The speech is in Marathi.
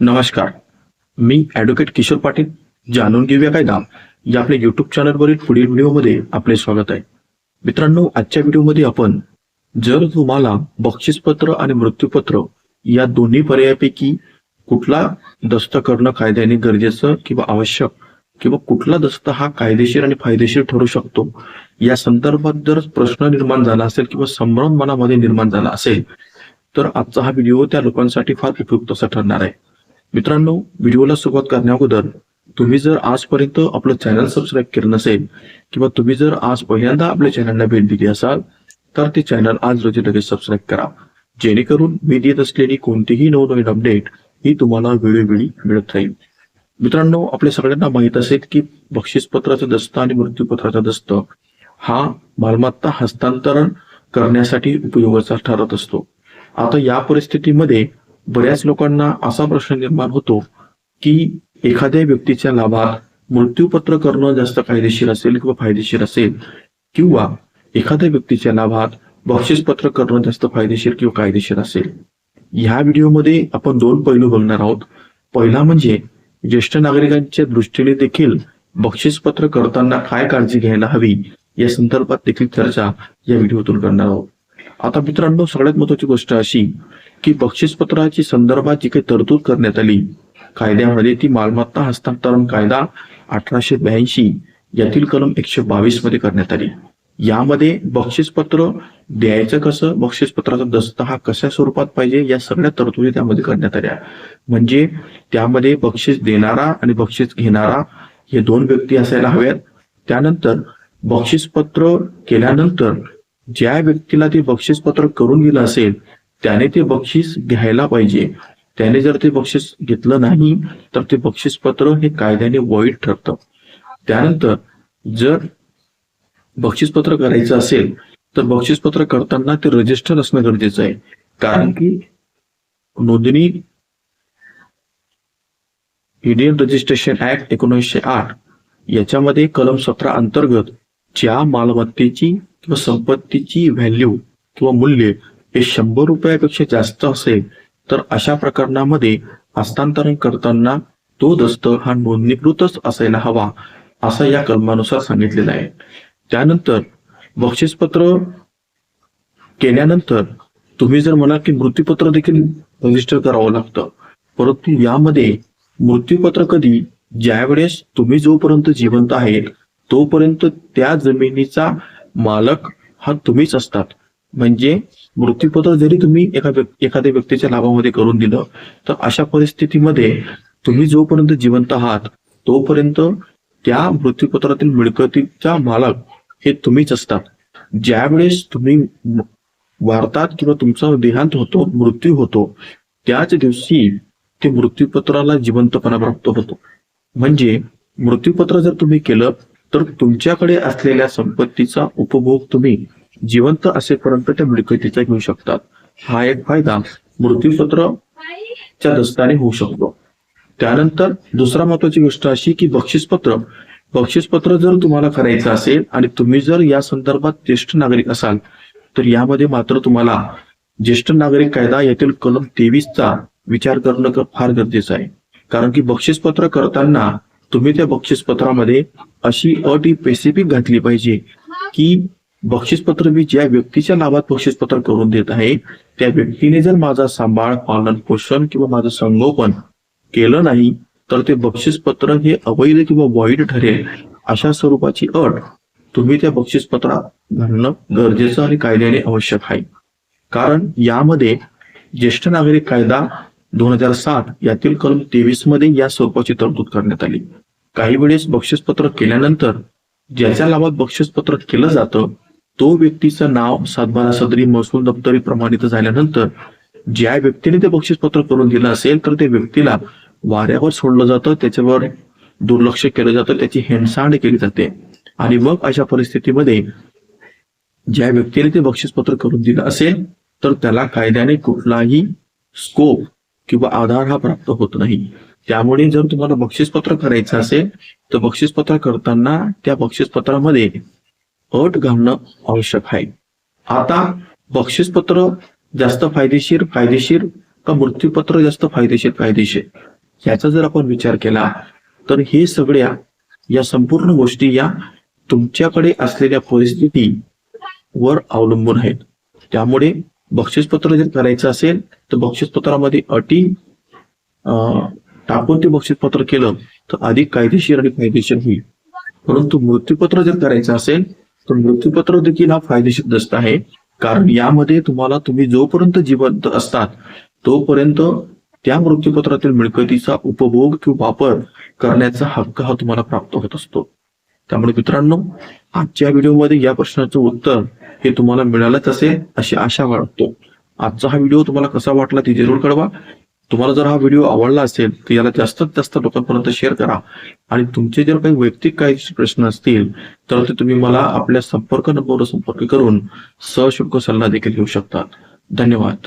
नमस्कार. मी ॲडव्होकेट किशोर पाटील जाणून घेऊया कायदा या आपल्या युट्यूब चॅनलवरील पुढील व्हिडिओमध्ये आपले स्वागत आहे. मित्रांनो आजच्या व्हिडिओमध्ये आपण जर तुम्हाला बक्षीसपत्र आणि मृत्यूपत्र या दोन्ही पर्यायापैकी कुठला दस्त करणं कायद्याने गरजेचं किंवा आवश्यक किंवा कुठला दस्त हा कायदेशीर आणि फायदेशीर ठरू शकतो या संदर्भात जर प्रश्न निर्माण झाला असेल किंवा संभ्रम मनामध्ये निर्माण झाला असेल तर आजचा हा व्हिडिओ त्या लोकांसाठी फार उपयुक्त असा ठरणार आहे. मित्रांनो व्हिडिओला सुरुवात करण्या अगोदर तुम्ही जर आजपर्यंत आपलं चॅनल सबस्क्राईब केलं नसेल किंवा तुम्ही जर आज पहिल्यांदा आपल्या चॅनलला भेट दिली असाल तर ते चॅनल आज रोजी लगेच सबस्क्राईब करा. जेणेकरून मी देत असलेली कोणतीही नवनवीन अपडेट ही तुम्हाला वेळोवेळी मिळत राहील. मित्रांनो आपल्या सगळ्यांना माहीत असेल की बक्षीसपत्राचा दस्त आणि मृत्यूपत्राचा दस्त हा मालमत्ता हस्तांतरण करण्यासाठी उपयोगाचा ठरत असतो. आता या परिस्थितीमध्ये बऱ्याच लोकांना असा प्रश्न निर्माण होतो की एखाद्या व्यक्तीच्या लाभात मृत्यूपत्र करणं जास्त कायदेशीर असेल किंवा फायदेशीर असेल किंवा एखाद्या व्यक्तीच्या लाभात बक्षीसपत्र करणं जास्त फायदेशीर किंवा कायदेशीर असेल. ह्या व्हिडिओमध्ये आपण दोन पैलू बघणार आहोत. पहिला म्हणजे ज्येष्ठ नागरिकांच्या दृष्टीने देखील बक्षीसपत्र करताना काय काळजी घ्यायला हवी या संदर्भात देखील चर्चा या व्हिडिओतून करणार आहोत. आता मित्रांनो सगळ्यात महत्वाची गोष्ट अशी की बक्षीसपत्राची संदर्भात जी काही तरतूद करण्यात आली. कायद्यामध्ये ती मालमत्ता हस्तांतरण कायदा अठराशे ब्याऐंशी यातील कलम एकशे बावीसमध्ये करण्यात आली. यामध्ये बक्षीसपत्र द्यायचं कसं बक्षीसपत्राचा दस्त हा कशा स्वरूपात पाहिजे या सगळ्या तरतुदी त्यामध्ये करण्यात आल्या. म्हणजे त्यामध्ये बक्षीस देणारा आणि बक्षीस घेणारा हे दोन व्यक्ती असायला हव्यात त्यानंतर बक्षीसपत्र केल्यानंतर ज्या व्यक्तीला ते बक्षीसपत्र करून गेलं असेल त्याने ते बक्षीस घ्यायला पाहिजे. त्याने जर ते बक्षीस घेतलं नाही तर ते बक्षीसपत्र हे कायद्याने वाईट ठरतं. त्यानंतर जर बक्षीसपत्र करायचं असेल तर बक्षीसपत्र करताना ते रजिस्टर असणं गरजेचं आहे. कारण की नोंदणी इंडियन रजिस्ट्रेशन ऍक्ट एकोणीसशे आठ याच्यामध्ये कलम सतरा अंतर्गत ज्या मालमत्तेची किंवा संपत्तीची व्हॅल्यू किंवा मूल्य हे शंभर रुपयापेक्षा जास्त असेल तर अशा प्रकरणामध्ये हस्तांतरण करताना तो दस्त हा नोंदणीकृतच असायला हवा असं या कलमानुसार सांगितलेलं आहे. त्यानंतर बक्षीसपत्र केल्यानंतर तुम्ही जर म्हणाल की मृत्यूपत्र देखील रजिस्टर करावं लागतं परंतु यामध्ये मृत्यूपत्र कधी ज्यावेळेस तुम्ही जोपर्यंत जिवंत आहे तोपर्यंत त्या जमिनीचा मालक हा तुम्हीच असतात. म्हणजे मृत्यूपत्र जरी तुम्ही एका एखाद्या व्यक्तीच्या लाभामध्ये करून दिलं तर अशा परिस्थितीमध्ये तुम्ही जोपर्यंत जिवंत आहात तोपर्यंत त्या मृत्यूपत्रातील मिळकतीचा मालक हे तुम्हीच असतात. ज्यावेळेस तुम्ही वारतात किंवा तुमचा देहांत होतो मृत्यू होतो त्याच दिवशी ते मृत्यूपत्राला जिवंतपणा प्राप्त होतो. म्हणजे मृत्यूपत्र जर तुम्ही केलं तर तुमच्याकडे असलेल्या संपत्तीचा उपभोग तुम्ही जिवंत असेपर्यंत त्या मिळकतीचा घेऊ शकतात. हा एक फायदा मृत्यूपत्र च्या दस्ताने होऊ शकतो. त्यानंतर दुसरा महत्वाची गोष्ट अशी की बक्षीसपत्र. बक्षीसपत्र जर तुम्हाला करायचं असेल आणि तुम्ही जर या संदर्भात ज्येष्ठ नागरिक असाल तर यामध्ये मात्र तुम्हाला ज्येष्ठ नागरिक कायदा यातील कलम तेवीसचा विचार करणं फार गरजेचं आहे. कारण की बक्षीसपत्र करताना तुम्ही त्या बक्षीसपत्रामध्ये अशी अट ही स्पेसिफिक घातली पाहिजे की बक्षीसपत्र मी ज्या व्यक्तीच्या नावात बक्षीसपत्र करून देत आहे. त्या व्यक्तीने जर माझा सांभाळ पालन पोषण किंवा माझं संगोपन केलं नाही तर ते बक्षीसपत्र हे अवैध किंवा वाईट ठरेल अशा स्वरूपाची अट तुम्ही त्या बक्षीसपत्रात घालणं गरजेचं आणि कायद्याने आवश्यक आहे. कारण यामध्ये ज्येष्ठ नागरिक कायदा दोन हजार सात यातील कलम तेवीसमध्ये या स्वरूपाची तरतूद करण्यात आली. काही वेळेस बक्षीसपत्र केल्यानंतर ज्याच्या लाभात बक्षीसपत्र केलं जातं तो व्यक्तीचं नाव सातबारा सदरी महसूल दप्तरी प्रमाणित झाल्यानंतर ज्या व्यक्तीने ते बक्षीस पत्र करून दिलं असेल तर त्या व्यक्तीला वाऱ्यावर सोडलं जातं त्याच्यावर दुर्लक्ष केलं जातं त्याची हेणसांड केली जाते. आणि मग अशा परिस्थितीमध्ये ज्या व्यक्तीने ते बक्षीसपत्र करून दिलं असेल तर त्याला कायद्याने कुठलाही स्कोप किंवा आधार हा प्राप्त होत नाही. त्यामुळे जर तुम्हाला बक्षीसपत्र करायचं असेल तर बक्षीसपत्र करताना त्या बक्षीसपत्रामध्ये अट घालणं आवश्यक आहे. आता बक्षीसपत्र जास्त फायदेशीर फायदेशीर का मृत्यूपत्र जास्त फायदेशीर फायदेशीर? याचा जर आपण विचार केला तर हे सगळ्या या संपूर्ण गोष्टी या तुमच्याकडे असलेल्या परिस्थिती वर अवलंबून आहेत. त्यामुळे बक्षीसपत्र जर करायचं असेल तर बक्षीसपत्रामध्ये अटी टाकून ते बक्षीसपत्र केलं तर अधिक कायदेशीर आणि फायदेशीर होईल. परंतु मृत्यूपत्र जर करायचं असेल तर मृत्यूपत्र देखील हा फायदेशीर दस्त आहे. कारण यामध्ये तुम्हाला तुम्ही जोपर्यंत जिवंत असतात तोपर्यंत त्या मृत्यूपत्रातील मिळकतीचा उपभोग किंवा वापर करण्याचा हक्क हा तुम्हाला प्राप्त होत असतो. त्यामुळे मित्रांनो आजच्या व्हिडिओमध्ये या प्रश्नाचं उत्तर हे तुम्हाला मिळालंच असेल अशी आशा बाळगतो. आजचा हा व्हिडिओ तुम्हाला कसा वाटला ते जरूर कळवा. तुम्हाला जर हा व्हिडिओ आवडला असेल तर याला जास्तीत जास्त लोकांपर्यंत शेअर करा. आणि तुमचे जर काही वैयक्तिक काही प्रश्न असतील तर ते तुम्ही मला आपल्या संपर्क नंबरवर संपर्क करून सशुल्क सल्ला देखील घेऊ शकतात. धन्यवाद.